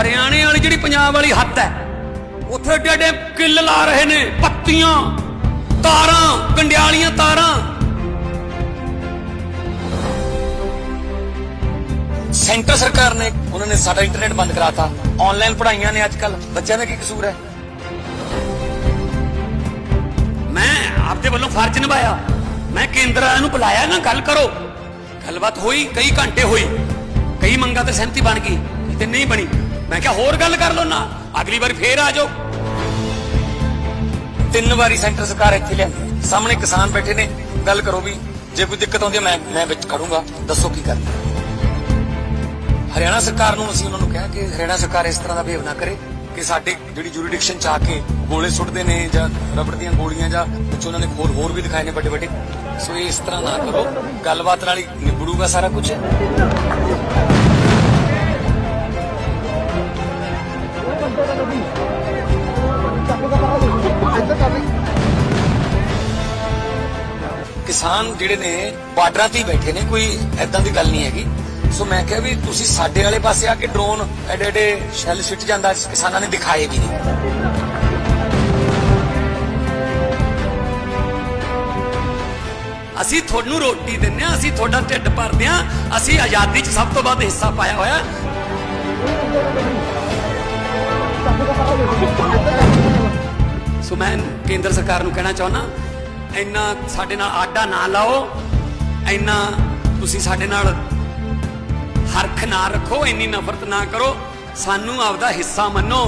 ਹਰਿਆਣੇ ਵਾਲੀ ਜਿਹੜੀ ਪੰਜਾਬ ਵਾਲੀ ਹੱਦ ਹੈ, ਉੱਥੇ ਏਡੇ ਏਡੇ ਕਿੱਲ ਲਾ ਰਹੇ ਨੇ, ਪੱਤੀਆਂ, ਤਾਰਾਂ, ਕੰਡਿਆਲੀਆਂ ਤਾਰਾਂ। ਸੈਂਟਰ ਸਰਕਾਰ ਨੇ, ਉਹਨਾਂ ਨੇ ਸਾਡਾ ਇੰਟਰਨੈਟ ਬੰਦ ਕਰਾਤਾ। ਆਨਲਾਈਨ ਪੜ੍ਹਾਈਆਂ ਨੇ ਅੱਜ ਕੱਲ ਬੱਚਿਆਂ ਦਾ ਕੀ ਕਸੂਰ ਹੈ? ਮੈਂ ਆਪਦੇ ਵੱਲੋਂ ਫਰਜ਼ ਨਿਭਾਇਆ। ਮੈਂ ਕੇਂਦਰ ਵਾਲਿਆਂ ਨੂੰ ਬੁਲਾਇਆ ਨਾ, ਗੱਲ ਕਰੋ। ਗੱਲਬਾਤ ਹੋਈ, ਕਈ ਘੰਟੇ ਹੋਈ ਕਈ ਮੰਗਾਂ ਤੇ ਸਹਿਮਤੀ ਬਣ ਗਈ ਤੇ ਨਹੀਂ ਬਣੀ। ਮੈਂ ਕਿਹਾ, ਹੋਰ ਗੱਲ ਕਰ ਲਓ ਨਾ। ਅਗਲੀ ਵਾਰ ਫੇਰ ਆ ਜਾਓ। ਤਿੰਨ ਵਾਰੀ ਸੈਂਟਰ ਸਰਕਾਰ ਇੱਥੇ ਲਿਆਂਦੀ। ਸਾਹਮਣੇ ਕਿਸਾਨ ਬੈਠੇ ਨੇ। ਗੱਲ ਕਰੋ ਵੀ, ਜੇ ਕੋਈ ਦਿੱਕਤ ਆਉਂਦੀ ਮੈਂ ਮੈਂ ਵਿੱਚ ਖੜੂੰਗਾ। ਦੱਸੋ ਕੀ ਕਰਨਾ ਹਰਿਆਣਾ ਸਰਕਾਰ ਨੂੰ ਅਸੀਂ ਉਹਨਾਂ ਨੂੰ ਕਿਹਾ ਕਿ ਹਰਿਆਣਾ ਸਰਕਾਰ ਇਸ ਤਰ੍ਹਾਂ ਦਾ ਬਿਹੇਵ ਨਾ ਕਰੇ ਕਿ ਸਾਡੇ ਜਿਹੜੀ ਜੁਰੀਡਿਕਸ਼ਨ ਚ ਆ ਕੇ ਗੋਲੇ ਸੁੱਟਦੇ ਨੇ ਜਾਂ ਰਬੜ ਦੀਆਂ ਗੋਲੀਆਂ ਜਾਂ ਕੁਝ ਉਹਨਾਂ ਨੇ ਹੋਰ ਹੋਰ ਵੀ ਦਿਖਾਏ ਨੇ ਵੱਡੇ ਵੱਡੇ ਸੋ ਇਸ ਤਰ੍ਹਾਂ ਨਾ ਕਰੋ। ਗੱਲਬਾਤ ਨਾਲ ਹੀ ਨਿਬੜੂਗਾ ਸਾਰਾ ਕੁਝ ਕਿਸਾਨ ਜਿਹੜੇ ਨੇ ਬਾਰਡਰਾਂ ਤੇ ਬੈਠੇ ਨੇ, ਕੋਈ ਐਦਾਂ ਦੀ ਗੱਲ ਨਹੀਂ ਹੈਗੀ। ਸੋ ਮੈਂ ਕਿਹਾ ਵੀ ਤੁਸੀਂ ਸਾਡੇ ਵਾਲੇ ਪਾਸੇ ਆ ਕੇ ਡਰੋਨ ਐਡੇ ਐਡੇ ਸ਼ੈਲ ਸਿੱਟ ਜਾਂਦਾ, ਕਿਸਾਨਾਂ ਨੇ ਦਿਖਾਏ ਵੀ ਨਹੀਂ। ਅਸੀਂ ਤੁਹਾਨੂੰ ਰੋਟੀ ਦਿੰਨੇ ਆ ਅਸੀਂ ਤੁਹਾਡਾ ਢਿੱਡ ਭਰਦੇ ਆ ਅਸੀਂ ਆਜ਼ਾਦੀ 'ਚ ਸਭ ਤੋਂ ਵੱਧ ਹਿੱਸਾ ਪਾਇਆ ਹੋਇਆ। ਸੋ ਮੈਂ ਕੇਂਦਰ ਸਰਕਾਰ ਨੂੰ ਕਹਿਣਾ ਚਾਹੁੰਦਾ ਇੰਨਾ ਸਾਡੇ ਨਾਲ ਆਡਾ ਨਾ ਲਾਓ, ਇੰਨਾ ਤੁਸੀਂ ਸਾਡੇ ਨਾਲ ਹਰਖ ਨਾ ਰੱਖੋ, ਇੰਨੀ ਨਫ਼ਰਤ ਨਾ ਕਰੋ, ਸਾਨੂੰ ਆਪਦਾ ਹਿੱਸਾ ਮੰਨੋ।